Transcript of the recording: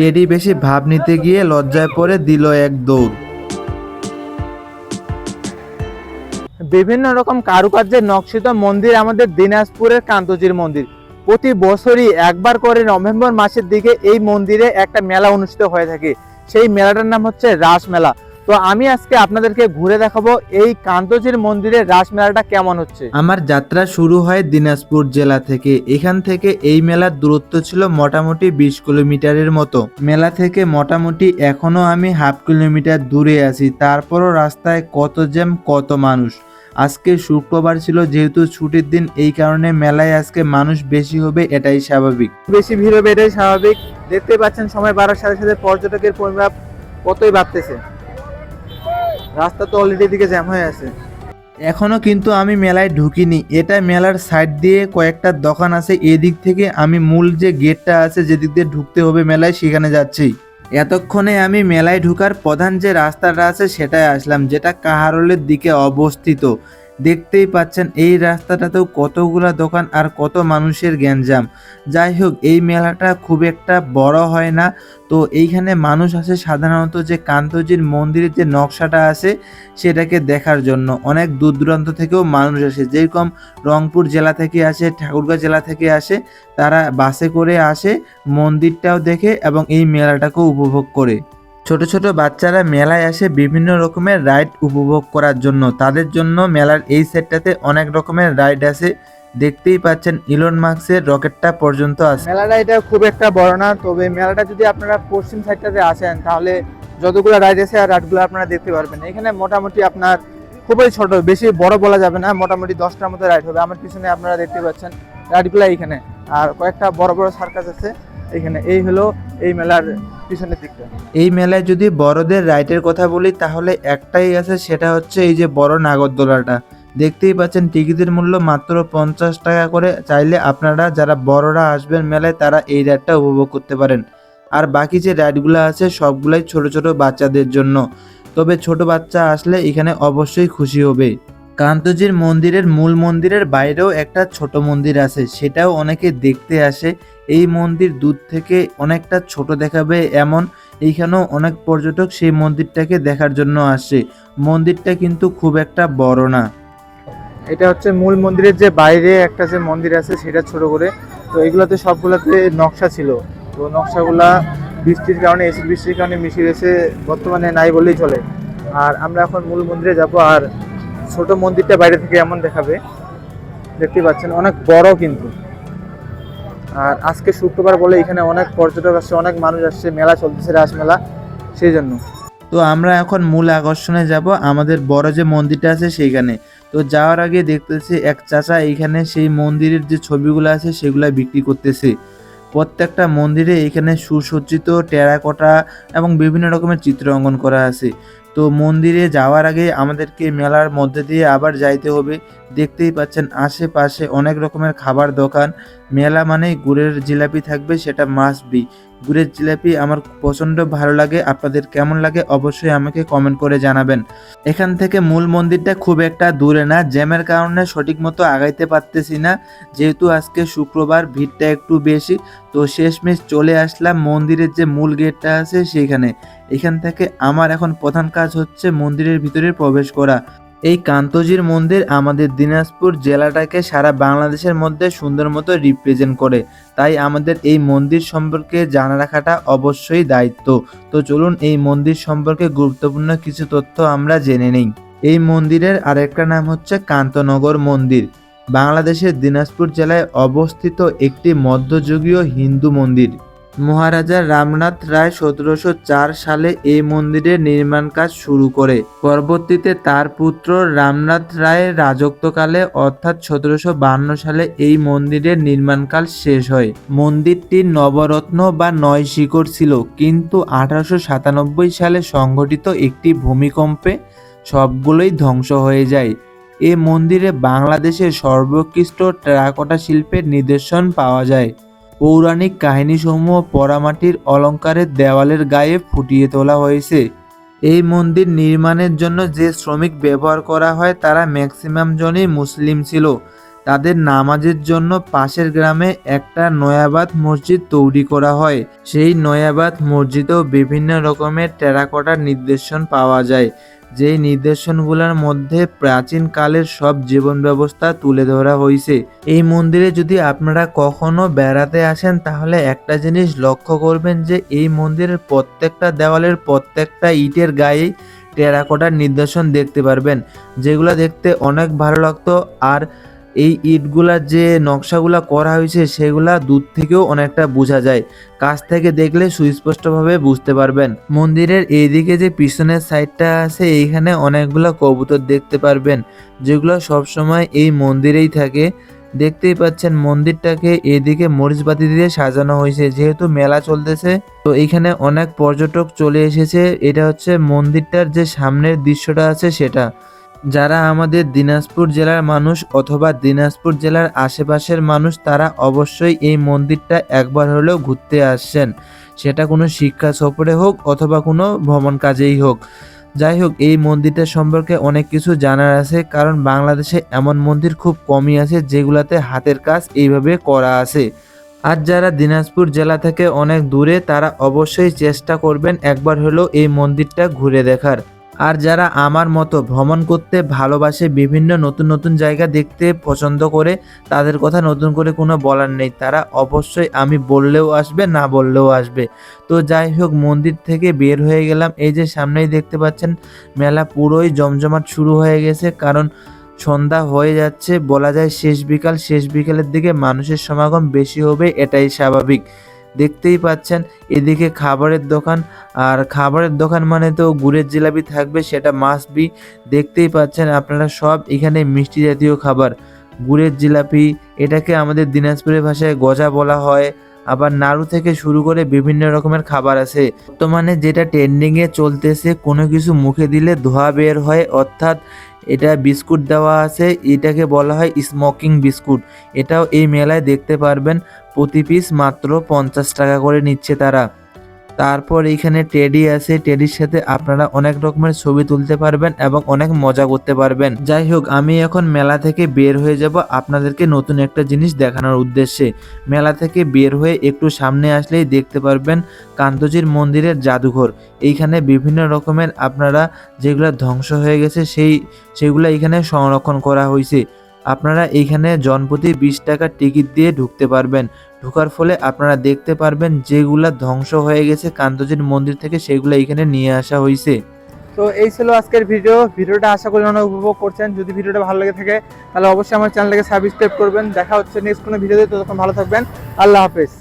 Teddy বেশি ভাব নিতে গিয়ে লজ্জায় পড়ে দিল এক দৌড়। বিভিন্ন রকম কারুকার্যের নকশিত মন্দির আমাদের দিনাজপুরের কান্তজির মন্দির। প্রতি বছরই একবার করে নভেম্বর মাসের দিকে এই মন্দিরে একটা মেলা অনুষ্ঠিত হয়ে থাকে। সেই মেলাটার নাম হচ্ছে রাস মেলা তো আমি আজকে আপনাদেরকে ঘুরে দেখাবো এই কান্তজির মন্দিরের রাস মেলাটা কেমন হচ্ছে। আমার যাত্রা শুরু হয় দিনাজপুর জেলা থেকে। এখান থেকে এই মেলার দূরত্ব ছিল মোটামুটি বিশ কিলোমিটারের মতো। মেলা থেকে মোটামুটি এখনও আমি হাফ কিলোমিটার দূরে আছি। তারপরও রাস্তায় কত জ্যাম কত মানুষ। আজকে শুক্রবার ছিল যেহেতু ছুটির দিন এই কারণে মেলায় আজকে মানুষ বেশি হবে এটাই স্বাভাবিক। বেশি ভিড় হবে এটাই স্বাভাবিক। দেখতে পাচ্ছেন সময় বাড়ার সাথে সাথে পর্যটকের পরিমাপ কতই বাড়তেছে। রাস্তা তো অলরেডি দিকে জ্যাম হয়ে আছে। এখনও কিন্তু আমি মেলায় ঢুকিনি। এটা মেলার সাইড দিয়ে কয়েকটা দোকান আছে। এদিক থেকে আমি মূল যে গেটটা আছে, যেদিক দিয়ে ঢুকতে হবে মেলায়, সেখানে যাচ্ছি। এতক্ষণে আমি মেলায় ঢুকার প্রধান যে রাস্তাটা আছে সেটাই আসলাম, যেটা কাহারলের দিকে অবস্থিত। দেখতেই পাচ্ছেন এই রাস্তাটাতেও কতগুলা দোকান আর কত মানুষের গ্যাঞ্জাম। যাই হোক, এই মেলাটা খুব একটা বড় হয় না। তো এইখানে মানুষ আসে সাধারণত যে কান্তজির মন্দিরের যে নকশাটা আছে, সেটাকে দেখার জন্য। অনেক দূর দূরান্ত থেকেও মানুষ আসে। যেরকম রংপুর জেলা থেকে আসে ঠাকুরগাঁ জেলা থেকে আসে, তারা বাসে করে আসে মন্দিরটাও দেখে এবং এই মেলাটাকেও উপভোগ করে। ছোট ছোট বাচ্চারা মেলায় আসে বিভিন্ন রকমের রাইড উপভোগ করার জন্য। তাদের জন্য মেলার এই সেটটাতে অনেক রকমের রাইড আছে। দেখতেই পাচ্ছেন ইলন মার্কসের রকেটটা পর্যন্ত আছে। মেলাটা এটা খুব একটা বড় না, তবে মেলাটা যদি আপনারা পশ্চিম সাইডটাতে আসেন, তাহলে যতগুলো রাইড আছে আর রাইডগুলো আপনারা দেখতে পারবেন। এখানে মোটামুটি আপনার খুবই ছোট, বেশি বড় বলা যাবে না, মোটামুটি দশটার মতো রাইড হবে। আমার পিছনে আপনারা দেখতে পাচ্ছেন রাইডগুলো এইখানে আর কয়েকটা বড় বড় সার্কাস আছে। এইখানে এই হলো এই মেলার পিছনের দিকটা। এই মেলায় যদি বড়দের রাইডের কথা বলি, তাহলে একটাই আছে, সেটা হচ্ছে এই যে বড় নাগরদোলাটা দেখতেই পাচ্ছেন, টিকিটের মূল্য মাত্র পঞ্চাশ টাকা করে। চাইলে আপনারা যারা বড়রা আসবেন মেলায়, তারা এই রাইডটা উপভোগ করতে পারেন। আর বাকি যে রাইডগুলো আছে, সবগুলাই ছোট ছোট বাচ্চাদের জন্য। তবে ছোট বাচ্চা আসলে এখানে অবশ্যই খুশি হবে। কান্তজির মন্দিরের মূল মন্দিরের বাইরেও একটা ছোট মন্দির আছে, সেটাও অনেকে দেখতে আসে। এই মন্দির দূর থেকে অনেকটা ছোট দেখাবে এমন, এইখানেও অনেক পর্যটক সেই মন্দিরটাকে দেখার জন্য আসে। মন্দিরটা কিন্তু খুব একটা বড় না। এটা হচ্ছে মূল মন্দিরের যে বাইরে একটা যে মন্দির আছে, সেটা ছোট করে। তো এগুলোতে সবগুলোতে নকশা ছিল। তো নকশাগুলা বৃষ্টির কারণে, এসি বৃষ্টির কারণে মিশে গেছে, বর্তমানে নাই বললেই চলে। আর আমরা এখন মূল মন্দিরে যাব, আর ছোট মন্দিরটা বাইরে থেকে এমন দেখাবে। দেখতে পাচ্ছেন, অনেক বড় কিন্তু। আর আজকে শুক্রবার বলে এখানে অনেক পর্যটক আসছে, অনেক মানুষ আসছে, মেলা চলতেছে, রাস মেলা, সেই জন্য। তো আমরা এখন মূল আকর্ষণে যাব, আমাদের বড় যে মন্দিরটা আছে সেইখানে। তো যাওয়ার আগে দেখতেছি এক চাচা এইখানে সেই মন্দিরের যে ছবিগুলো আছে সেগুলো বিক্রি করতেছে। প্রত্যেকটা মন্দিরে এখানে সুসজ্জিত টেরাকোটা এবং বিভিন্ন রকমের চিত্র অঙ্কন করা আছে। তো মন্দিরে যাওয়ার আগে আমাদেরকে মেলার মধ্যে দিয়ে আবার যাইতে হবে। দেখতেই পাচ্ছেন আশেপাশে অনেক রকমের খাবার দোকান। মেলা মানেই গুড়ের জিলাপি থাকবে, সেটা মাস্ট বি গুড়ের জিলাপি আমার প্রচণ্ড ভালো লাগে, আপনাদের কেমন লাগে অবশ্যই আমাকে কমেন্ট করে জানাবেন। এখান থেকে মূল মন্দিরটা খুব একটা দূরে না, জ্যামের কারণে সঠিক মতো আগাইতে পারতেছি না। যেহেতু আজকে শুক্রবার, ভিড়টা একটু বেশি। তো শেষমেশ চলে আসলাম মন্দিরের যে মূল গেটটা আছে সেইখানে। এখান থেকে আমার এখন প্রধান কাজ হচ্ছে মন্দিরের ভিতরে প্রবেশ করা। এই কান্তজির মন্দির আমাদের দিনাজপুর জেলাটাকে সারা বাংলাদেশের মধ্যে সুন্দর মতো রিপ্রেজেন্ট করে। তাই আমাদের এই মন্দির সম্পর্কে জানা রাখাটা অবশ্যই দায়িত্ব। তো চলুন এই মন্দির সম্পর্কে গুরুত্বপূর্ণ কিছু তথ্য আমরা জেনে নেই। এই মন্দিরের আরেকটা নাম হচ্ছে কান্তনগর মন্দির। বাংলাদেশের দিনাজপুর জেলায় অবস্থিত একটি মধ্যযুগীয় হিন্দু মন্দির। মহারাজা রামনাথ রায় সতেরোশো চার সালে এই মন্দিরের নির্মাণ কাজ শুরু করে। পরবর্তীতে তার পুত্র রামনাথ রায়ের রাজত্বকালে অর্থাৎ সতেরোশো সালে এই মন্দিরের নির্মাণকাল শেষ হয়। মন্দিরটি নবরত্ন বা নয় শিকড় ছিল, কিন্তু আঠারোশো সাতানব্বই সালে সংঘটিত একটি ভূমিকম্পে সবগুলোই ধ্বংস হয়ে যায়। এ মন্দিরে বাংলাদেশের সর্বোৎকৃষ্ট টেরাকোটা শিল্পের নিদর্শন পাওয়া যায়। পৌরাণিক কাহিনীসমূহ পরামাটির অলঙ্কারের দেওয়ালের গায়ে ফুটিয়ে তোলা হয়েছে। এই মন্দির নির্মাণের জন্য যে শ্রমিক ব্যবহার করা হয় তারা ম্যাক্সিমাম জনই মুসলিম ছিল। তাদের নামাজের জন্য পাশের গ্রামে একটা নয়াবাদ মসজিদ তৈরি করা হয়। সেই নয়াবাদ মসজিদেও বিভিন্ন রকমের টেরাকোটার নির্দেশন পাওয়া যায়। যেই নির্দেশনগুলোর মধ্যে প্রাচীনকালের সব জীবন ব্যবস্থা তুলে ধরা হয়েছে এই মন্দিরে যদি আপনারা কখনো বেড়াতে আসেন, তাহলে একটা জিনিস লক্ষ্য করবেন যে, এই মন্দিরের প্রত্যেকটা দেওয়ালের প্রত্যেকটা ইটের গায়ে টেরাকোটার নিদর্শন দেখতে পারবেন, যেগুলো দেখতে অনেক ভালো লাগতো। আর এই ইটগুলার যে নকশাগুলা করা হয়েছে সেগুলা দূর থেকেও অনেকটা বোঝা যায়। কাছ থেকে দেখলে সুস্পষ্টভাবে বুঝতে পারবেন। মন্দিরের এইদিকে যে পিছনের সাইডটা আছে, এইখানে অনেকগুলো কবুতর দেখতে পারবেন, যেগুলো সবসময় এই মন্দিরেই থাকে। দেখতেই পাচ্ছেন মন্দিরটাকে এদিকে মরিচবাতি দিয়ে সাজানো হয়েছে, যেহেতু মেলা চলতেছে। তো এইখানে অনেক পর্যটক চলে এসেছে। এটা হচ্ছে মন্দিরটার যে সামনের দৃশ্যটা আছে সেটা। যারা আমাদের দিনাজপুর জেলার মানুষ অথবা দিনাজপুর জেলার আশেপাশের মানুষ, তারা অবশ্যই এই মন্দিরটা একবার হলেও ঘুরতে আসছেন সেটা কোনো শিক্ষা সফরে হোক অথবা কোনো ভ্রমণ কাজেই হোক। যাই হোক, এই মন্দিরটা সম্পর্কে অনেক কিছু জানার আছে, কারণ বাংলাদেশে এমন মন্দির খুব কমই আছে যেগুলাতে হাতের কাজ এইভাবে করা আছে। আর যারা দিনাজপুর জেলা থেকে অনেক দূরে, তারা অবশ্যই চেষ্টা করবেন একবার হলেও এই মন্দিরটা ঘুরে দেখার। আর যারা আমার মতো ভ্রমণ করতে ভালোবাসে বিভিন্ন নতুন নতুন জায়গা দেখতে পছন্দ করে, তাদের কথা নতুন করে কোনো বলার নেই। তারা অবশ্যই আমি বললেও আসবে, না বললেও আসবে। তো যাই হোক, মন্দির থেকে বের হয়ে গেলাম। এই যে সামনেই দেখতে পাচ্ছেন, মেলা পুরোই জমজমাট শুরু হয়ে গেছে, কারণ সন্ধ্যা হয়ে যাচ্ছে। বলা যায় শেষ বিকাল, শেষ বিকালের দিকে মানুষের সমাগম বেশি হবে, এটাই স্বাভাবিক। দেখতেই পাচ্ছেন, এদিকে খাবারের দোকান, আর খাবারের দোকান মানে তো গুড়ের জিলাপি থাকবে, সেটা মাস্ট বি দেখতেই পাচ্ছেন আপনারা সব এখানে মিষ্টি জাতীয় খাবার। গুড়ের জিলাপি, এটাকে আমাদের দিনাজপুরের ভাষায় গজা বলা হয়। আবার নাড়ু থেকে শুরু করে বিভিন্ন রকমের খাবার আছে। বর্তমানে যেটা ট্রেন্ডিংয়ে চলতেছে, কোনো কিছু মুখে দিলে ধোয়া বের হয়, অর্থাৎ এটা বিস্কুট দেওয়া আছে, এটাকে বলা হয় স্মোকিং বিস্কুট এটাও এই মেলায় দেখতে পারবেন। প্রতি পিস মাত্র পঞ্চাশ টাকা করে নিচ্ছে তারা। তারপর এইখানে টেডি আছে। টেডির সাথে আপনারা অনেক রকমের ছবি তুলতে পারবেন এবং অনেক মজা করতে পারবেন। যাই হোক, আমি এখন মেলা থেকে বের হয়ে যাব আপনাদেরকে নতুন একটা জিনিস দেখানোর উদ্দেশ্যে। মেলা থেকে বের হয়ে একটু সামনে আসলেই দেখতে পারবেন কান্তজির মন্দিরের জাদুঘর। এইখানে বিভিন্ন রকমের আপনারা যেগুলো ধ্বংস হয়ে গেছে, সেই, সেগুলো এখানে সংরক্ষণ করা হয়েছে আপনারা এইখানে জনপ্রতি বিশ টাকার টিকিট দিয়ে ঢুকতে পারবেন। ঢোকার ফলে আপনারা দেখতে পারবেন যেগুলা ধ্বংস হয়ে গেছে, কান্তজির মন্দির থেকে সেগুলো এখানে নিয়ে আসা হয়েছে তো এই ছিল আজকের ভিডিও। ভিডিওটা আশা করি অনেক উপভোগ করছেন। যদি ভিডিওটা ভালো লেগে থাকে, তাহলে অবশ্যই আমার চ্যানেলটাকে সাবস্ক্রাইব করবেন। দেখা হচ্ছে নেক্সট কোনো ভিডিওতে, ততক্ষণ ভালো থাকবেন। আল্লাহ হাফেজ।